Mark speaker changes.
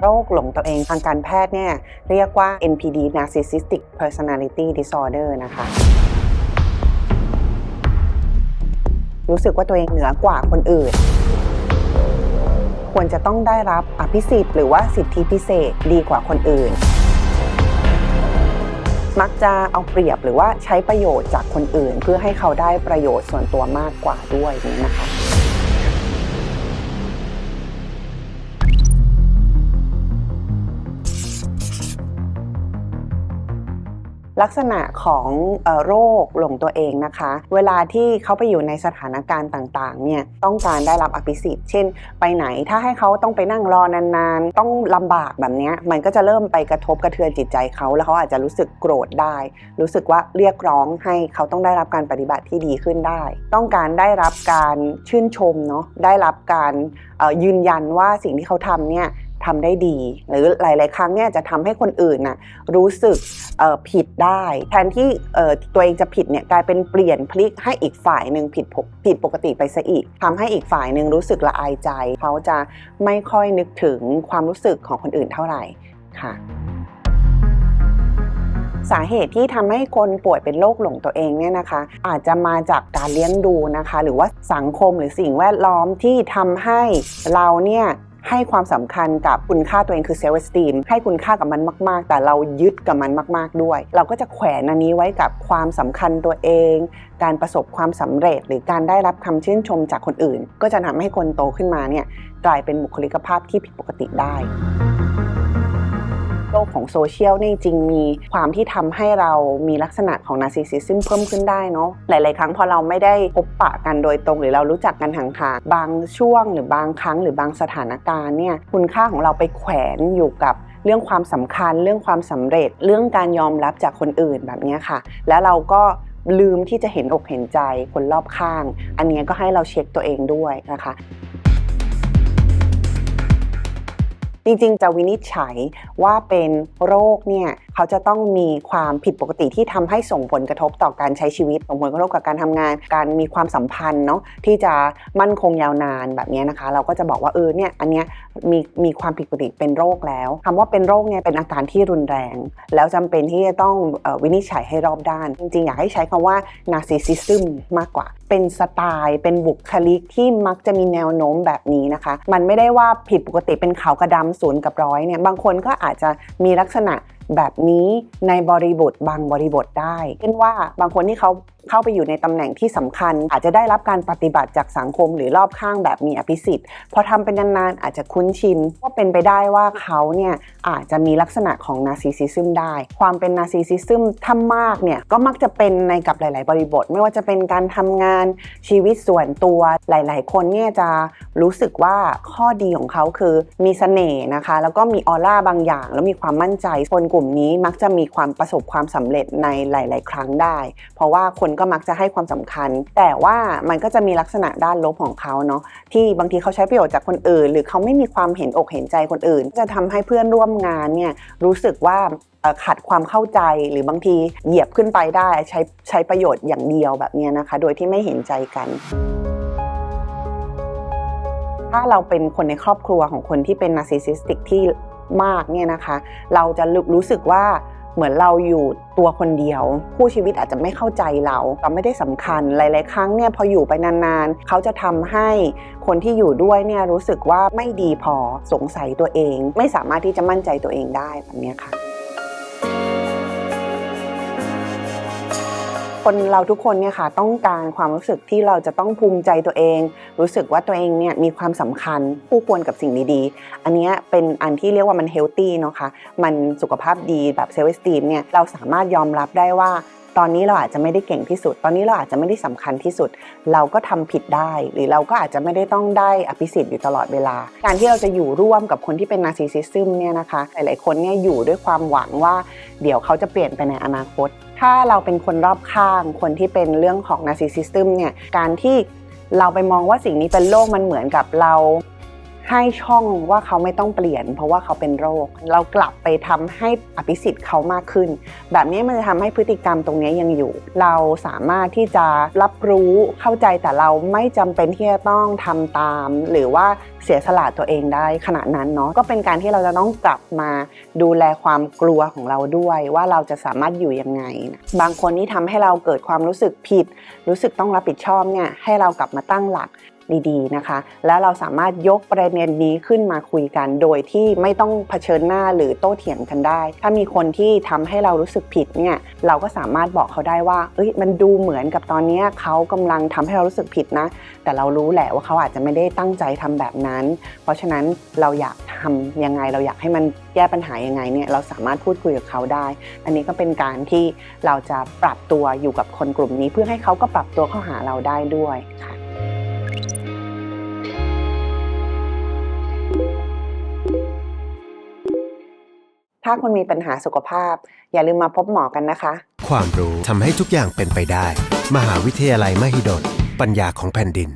Speaker 1: โรคหลงตัวเองทางการแพทย์เนี่ยเรียกว่า NPD Narcissistic Personality Disorder นะคะ รู้สึกว่าตัวเองเหนือกว่าคนอื่น ควรจะต้องได้รับอภิสิทธิ์หรือว่าสิทธิพิเศษดีกว่าคนอื่น มักจะเอาเปรียบหรือว่าใช้ประโยชน์จากคนอื่น เพื่อให้เขาได้ประโยชน์ส่วนตัวมากกว่าด้วยนี้นะคะ ลักษณะของโรคหลงตัวเองนะคะ เวลาที่เขาไปอยู่ในสถานการณ์ต่างๆเนี่ยต้องการได้รับอภิสิทธิ์ เช่น ไปไหนถ้าให้เขาต้องไปนั่งรอนานๆ ต้องลำบากแบบนี้มันก็จะเริ่มไปกระทบกระเทือนจิตใจเขา แล้วเขาอาจจะรู้สึกโกรธได้ รู้สึกว่าเรียกร้องให้เขาต้องได้รับการปฏิบัติที่ดีขึ้นได้ ต้องการได้รับการชื่นชมเนาะได้รับการยืนยันว่าสิ่งที่เขาทำเนี่ย ทำได้ดี หรือหลาย ๆ ครั้งเนี่ยจะทำให้คนอื่นน่ะรู้สึกผิดได้ แทนที่ตัวเองจะผิดเนี่ยกลายเป็นเปลี่ยนพลิกให้อีกฝ่ายหนึ่งผิดปกผิดปกติไปซะอีกทำให้อีกฝ่ายหนึ่งรู้สึกละอายใจ เขาจะไม่ค่อยนึกถึงความรู้สึกของคนอื่นเท่าไหร่ค่ะสาเหตุที่ทำให้คนป่วยเป็นโรคหลงตัวเองเนี่ยนะคะ อาจจะมาจากการเลี้ยงดูนะคะ หรือว่าสังคมหรือสิ่งแวดล้อมที่ทำให้เราเนี่ย ให้ความสำคัญกับคุณค่าตัวเองคือเซลล์สตีมให้คุณค่ากับมันมากๆ แต่เรายึดกับมันมาก ๆด้วย เราก็จะแขวนอันนี้ไว้กับความสำคัญตัวเอง การประสบความสำเร็จ หรือการได้รับคำชื่นชมจากคนอื่น ก็จะทำให้คนโตขึ้นมาเนี่ยกลายเป็นบุคลิกภาพที่ผิดปกติได้ โลกของโซเชียลนี่จริงมีความที่ทำให้เรามีลักษณะของนาร์ซิสซิซึมเพิ่มขึ้นได้เนาะหลาย ๆ ครั้งพอเราไม่ได้พบปะกันโดยตรงหรือเรารู้จักกันห่างๆบางช่วงหรือบางครั้งหรือบางสถานการณ์เนี่ยคุณค่าของเราไปแขวนอยู่กับเรื่องความสำคัญ เรื่องความสำเร็จ เรื่องการยอมรับจากคนอื่นแบบนี้ค่ะ แล้วเราก็ลืมที่จะเห็นอกเห็นใจคนรอบข้าง อันนี้ก็ให้เราเช็คตัวเองด้วยนะคะ จริงๆ จะวินิจฉัยว่าเป็นโรคเนี่ยเขาจะต้องมีความผิดปกติที่ทำให้ส่งผลกระทบต่อการใช้ชีวิตส่งผลกระทบกับการทำงาน การมีความสัมพันธ์เนาะที่จะมั่นคงยาวนานแบบนี้นะคะ เราก็จะบอกว่าเออเนี่ยอันเนี้ย มีมีความผิดปกติเป็นโรคแล้วคำว่าเป็นโรคเนี่ยเป็นอาการที่รุนแรง แล้วจำเป็นที่จะต้องอวินิจฉัยให้รอบด้าน จริงๆ อยากให้ใช้คำว่า narcissism มากกว่า เป็นสไตล์เป็นบุคลิกที่มักจะมีแนวโน้มแบบนี้นะคะ มันไม่ได้ว่าผิดปกติเป็นขาวกระดำศูนย์กับร้อยเนี่ยบางคนก็อาจจะมีลักษณะ แบบนี้ในบริบทบางบริบทได้ เช่นว่าบางคนที่เขาเข้าไปอยู่ในตำแหน่งที่สำคัญ อาจจะได้รับการปฏิบัติจากสังคมหรือรอบข้างแบบมีอภิสิทธิ์พอทำเป็นนานๆอาจจะคุ้นชินก็เป็นไปได้ว่าเขาเนี่ยอาจจะมีลักษณะของนาร์ซิสซิซึมได้ ความเป็นนาร์ซิสซิซึมถ้ามากเนี่ยก็มักจะเป็นในกับหลาย ๆ บริบท ไม่ว่าจะเป็นการทำงานชีวิตส่วนตัวหลาย ๆ คนเนี่ยจะรู้สึกว่าข้อดีของเขาคือมีเสน่ห์นะคะ แล้วก็มีออร่าบางอย่าง แล้วมีความมั่นใจคนกลุ่มนี้มักจะมีความประสบความสำเร็จในหลาย ๆ ครั้งได้ เพราะว่าคนก็มักจะให้ความสำคัญ แต่ว่ามันก็จะมีลักษณะด้านลบของเขาเนาะที่บางทีเขาใช้ประโยชน์จากคนอื่น หรือเขาไม่มีความเห็นอกเห็นใจคนอื่น จะทำให้เพื่อนร่วมงานเนี่ยรู้สึกว่าขัดความเข้าใจหรือบางทีเหยียบขึ้นไปได้ใช้ใช้ประโยชน์อย่างเดียวแบบนี้นะคะ โดยที่ไม่เห็นใจกันถ้าเราเป็นคนในครอบครัวของคนที่เป็นนาร์ซิสซิสติกที่ มากเนี่ยนะคะ เราจะรู้สึกว่าเหมือนเราอยู่ตัวคนเดียว คู่ชีวิตอาจจะไม่เข้าใจเราก็ไม่ได้สำคัญหลาย ๆ ครั้งเนี่ยพออยู่ไปนานๆ เขาจะทำให้คนที่อยู่ด้วยเนี่ยรู้สึกว่าไม่ดีพอสงสัยตัวเอง ไม่สามารถที่จะมั่นใจตัวเองได้แบบนี้ค่ะ คนเราทุกคนเนี่ยค่ะต้องการความรู้สึกที่เราจะต้องภูมิใจตัวเอง รู้สึกว่าตัวเองเนี่ยมีความสำคัญคู่ควรกับสิ่งดีๆ อันนี้เป็นอันที่เรียกว่ามันเฮลตี้เนาะค่ะมันสุขภาพดีแบบเซลล์สตีมเนี่ยเราสามารถยอมรับได้ว่า ตอนนี้เราอาจจะไม่ได้เก่งที่สุด ตอนนี้เราอาจจะไม่ได้สำคัญที่สุด เราก็ทำผิดได้ หรือเราก็อาจจะไม่ได้ต้องได้อภิสิทธิ์อยู่ตลอดเวลา การที่เราจะอยู่ร่วมกับคนที่เป็นนาร์ซิสซิซึมเนี่ยนะคะหลายๆคนเนี่ยอยู่ด้วยความหวังว่า เดี๋ยวเขาจะเปลี่ยนไปในอนาคต ถ้าเราเป็นคนรอบข้าง คนที่เป็นเรื่องของนาร์ซิสซิซึมเนี่ยการที่เราไปมองว่าสิ่งนี้เป็นโรคมันเหมือนกับเรา ให้ช่องว่าเขาไม่ต้องเปลี่ยน เพราะว่าเขาเป็นโรค เรากลับไปทำให้อภิสิทธิ์เขามากขึ้น แบบนี้มันจะทำให้พฤติกรรมตรงนี้ยังอยู่ เราสามารถที่จะรับรู้เข้าใจแต่เราไม่จำเป็นที่จะต้องทำตาม หรือว่าเสียสละตัวเองได้ขณะนั้นเนาะก็เป็นการที่เราจะต้องกลับมาดูแลความกลัวของเราด้วย ว่าเราจะสามารถอยู่ยังไงนะบางคนนี่ทำให้เราเกิดความรู้สึกผิด รู้สึกต้องรับผิดชอบเนี่ยให้เรากลับมาตั้งหลัก ดีๆนะคะ แล้วเราสามารถยกประเด็นนี้ขึ้นมาคุยกัน โดยที่ไม่ต้องเผชิญหน้าหรือโต้เถียงกันได้ ถ้ามีคนที่ทำให้เรารู้สึกผิดเนี่ยเราก็สามารถบอกเขาได้ว่าเอ้ยมันดูเหมือนกับตอนนี้เขากำลังทำให้เรารู้สึกผิดนะ แต่เรารู้แหละว่าเขาอาจจะไม่ได้ตั้งใจทำแบบนั้น เพราะฉะนั้นเราอยากทำยังไงเราอยากให้มันแก้ปัญหายังไงเนี่ยเราสามารถพูดคุยกับเขาได้ อันนี้ก็เป็นการที่เราจะปรับตัวอยู่กับคนกลุ่มนี้ เพื่อให้เขาก็ปรับตัวเข้าหาเราได้ด้วยค่ะาคุณมีปัญหาสุขภาพ อย่าลืมมาพบหมอกันนะคะ
Speaker 2: ความรู้ทำให้ทุกอย่างเป็นไปได้ มหาวิทยาลัยมหิดลปัญญาของแผ่นดิน